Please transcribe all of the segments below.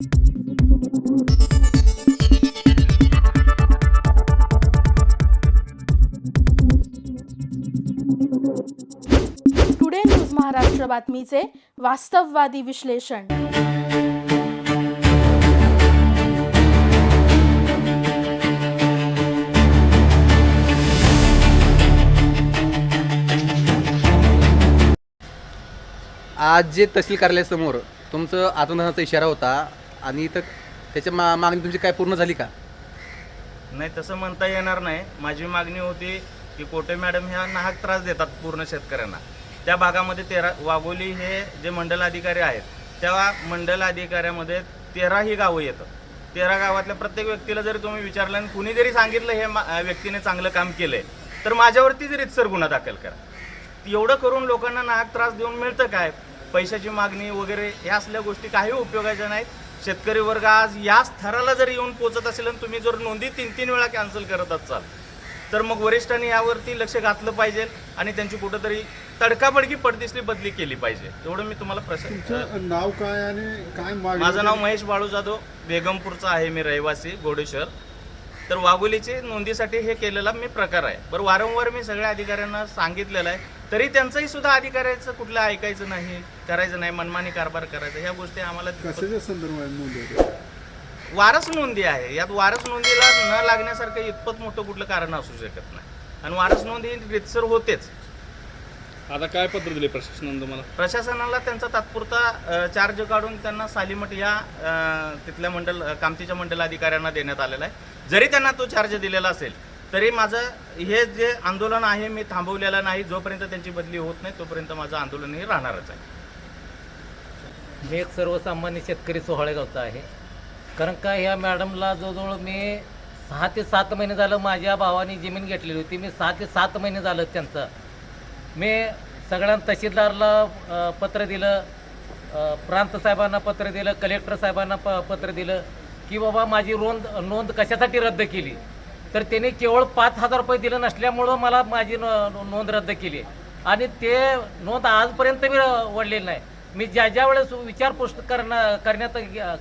Today news Maharashtra बातमीचे वास्तववादी विश्लेषण आज जे तहसील कार्यालयासमोर तुमचं आत्मदहनाचा इशारा होता आणि तर त्याच्या मा मागणी तुमची काय पूर्ण झाली का? नाही तसं म्हणता येणार नाही. माझी मागणी होती की कोटे मॅडम ह्या नाहक त्रास देतात पूर्ण शेतकऱ्यांना. त्या भागामध्ये तेरा वाघोली हे जे मंडल अधिकारी आहेत त्या मंडल अधिकाऱ्यामध्ये तेराही गावं येतं तेरा गावातल्या प्रत्येक व्यक्तीला जरी तुम्ही विचारलं आणि कुणी जरी सांगितलं हे मा- व्यक्तीने चांगलं काम केलंय तर माझ्यावरतीच रितसर गुन्हा दाखल करा. एवढं करून लोकांना नाहक त्रास देऊन मिळतं काय? पैशाची मागणी वगैरे ह्या असल्या गोष्टी काही उपयोगाच्या नाहीत. शेतकरी वर्ग आज या स्तराला जर येऊन पोचत असेल आणि तुम्ही जर नोंदी तीन तीन वेळा कॅन्सल करत असाल तर मग वरिष्ठांनी यावरती लक्ष घातलं पाहिजे आणि त्यांची कुठंतरी तडकाबडकी पडदिसली बदली केली पाहिजे. एवढं मी तुम्हाला प्रश्न नाव काय आणि काय माझं नाव महेश बाळू जाधव बेगमपूरचा आहे मी रहिवासी घोडेश्वर. तर वाघोलीचे नोंदीसाठी हे केलेला मी प्रकार आहे. बरं वारंवार मी सगळ्या अधिकाऱ्यांना सांगितलेलं आहे. तरी त्यांचंही सुद्धा अधिकाऱ्याचं कुठलं ऐकायचं नाही करायचं नाही मनमानी कारभार करायचा ह्या गोष्टी आम्हाला कशाच्या संदर्भात नोंदवते वारस नोंदी आहे. यात वारस नोंदीला न लागण्यासारखं इतपत मोठं कुठलं कारण असू शकत नाही. आणि वारस नोंदी ही रितसर होतेच. आता काय पत्र दिले प्रशासनानं तुम्हाला? प्रशासनाला त्यांचा तात्पुरता चार्ज काढून त्यांना सालीमठ या तिथल्या मंडल कामतीच्या मंडल अधिकाऱ्यांना देण्यात आलेला आहे. जरी त्यांना तो चार्ज दिलेला असेल तरी माझं हे जे आंदोलन आहे मी थांबवलेलं नाही. जोपर्यंत त्यांची बदली होत नाही तोपर्यंत माझं आंदोलन हे राहणारच आहे. मी एक सर्वसामान्य शेतकरी सोहळेगावचा आहे. कारण का ह्या मॅडमला जवळजवळ मी सहा ते सात महिने झालं माझ्या भावाने जमीन घेतलेली होती. मी सहा ते सात महिने झालं त्यांचं. मी सगळ्या तहसीलदारला पत्र दिलं प्रांत साहेबांना पत्र दिलं कलेक्टर साहेबांना प पत्र दिलं की बाबा माझी नोंद नोंद कशासाठी रद्द केली? तर त्यांनी केवळ पाच हजार रुपये दिलं नसल्यामुळं मला माझी नोंद रद्द केली. आणि ते नोंद आजपर्यंत मी वडलेली नाही. मी ज्या ज्या वेळेस विचारपूस करणं करण्यात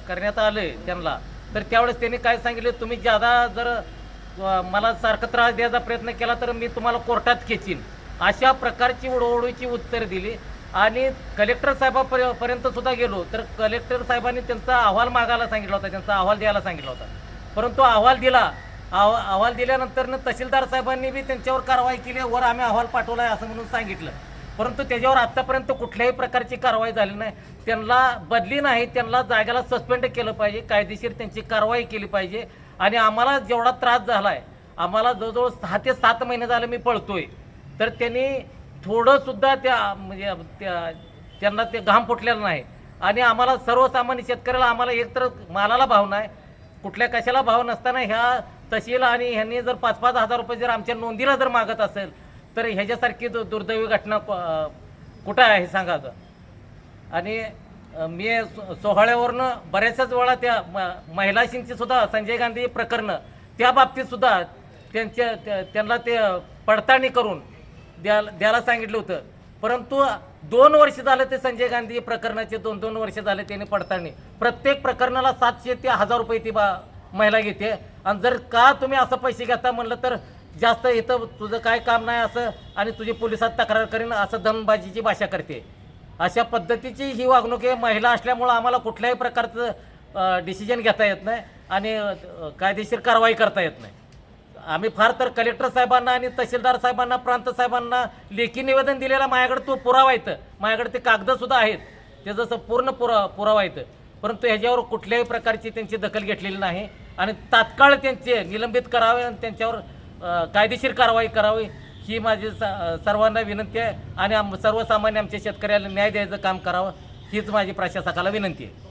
करण्यात आलं त्यांना तर त्यावेळेस त्यांनी काय सांगितले तुम्ही ज्यादा जर मला सारखं त्रास द्यायचा प्रयत्न केला तर मी तुम्हाला कोर्टात खेचीन अशा प्रकारची उडवडूची उत्तर दिली. आणि कलेक्टर साहेबापर्यंत सुद्धा गेलो तर कलेक्टर साहेबांनी त्यांचा अहवाल मागायला सांगितला होता त्यांचा अहवाल द्यायला सांगितला होता. परंतु अहवाल दिला अह अहवाल दिल्यानंतर तहसीलदार साहेबांनी बी त्यांच्यावर कारवाई केली वर आम्ही अहवाल पाठवला आहे असं म्हणून सांगितलं. परंतु त्याच्यावर आत्तापर्यंत कुठल्याही प्रकारची कारवाई झाली नाही. त्यांना बदली नाही त्यांना जागेला सस्पेंड केलं पाहिजे कायदेशीर त्यांची कारवाई केली पाहिजे. आणि आम्हाला जेवढा त्रास झाला आहे आम्हाला जवळजवळ सहा ते सात महिने झाले मी पळतोय. तर त्यांनी थोडंसुद्धा त्या म्हणजे त्या त्यांना ते घाम फुटलेलं नाही. आणि आम्हाला सर्वसामान्य शेतकऱ्याला आम्हाला एकतर मालाला भाव नाही कुठल्या कशाला भाव नसताना ह्या तहसील आणि ह्यांनी जर पाच पाच हजार रुपये जर आमच्या नोंदीला जर मागत असेल तर ह्याच्यासारखी दु दुर्दैवी घटना कुठं आहे सांगा आणि मी सो- सोहळ्यावरनं बऱ्याचशाच वेळा त्या म- महिलाशींची सुद्धा संजय गांधी प्रकरणं त्या बाबतीत सुद्धा त्यांच्या त्या- त्यांना ते पडताळणी करून द्या द्यायला सांगितलं होतं. परंतु दोन वर्ष झालं ते संजय गांधी प्रकरणाचे दोन दोन वर्ष झाले त्याने पडताळणी. प्रत्येक प्रकरणाला सातशे ते हजार रुपये ती बा महिला घेते. आणि जर का तुम्ही असं पैसे घेता म्हणलं तर जास्त इथं तुझं काय काम नाही असं आणि तुझी पोलिसात तक्रार करीन असं दमबाजीची भाषा करते. अशा पद्धतीची ही वागणूक आहे. महिला असल्यामुळं आम्हाला कुठल्याही प्रकारचं डिसिजन घेता येत नाही आणि कायदेशीर कारवाई करता येत नाही. आम्ही फार तर कलेक्टर साहेबांना आणि तहसीलदार साहेबांना प्रांत साहेबांना लेखी निवेदन दिलेला माझ्याकडे तो पुरावा येतं माझ्याकडे ते कागदसुद्धा आहेत. ते जसं पूर्ण पुरा पुरावा येतं परंतु ह्याच्यावर कुठल्याही प्रकारची त्यांची दखल घेतलेली नाही. आणि तात्काळ त्यांचे निलंबित करावे आणि त्यांच्यावर कायदेशीर कारवाई करावी ही माझी स- सर्वांना विनंती आहे. आणि आम सर्वसामान्य आमच्या शेतकऱ्याला न्याय द्यायचं काम करावं हीच माझी प्रशासकाला विनंती आहे.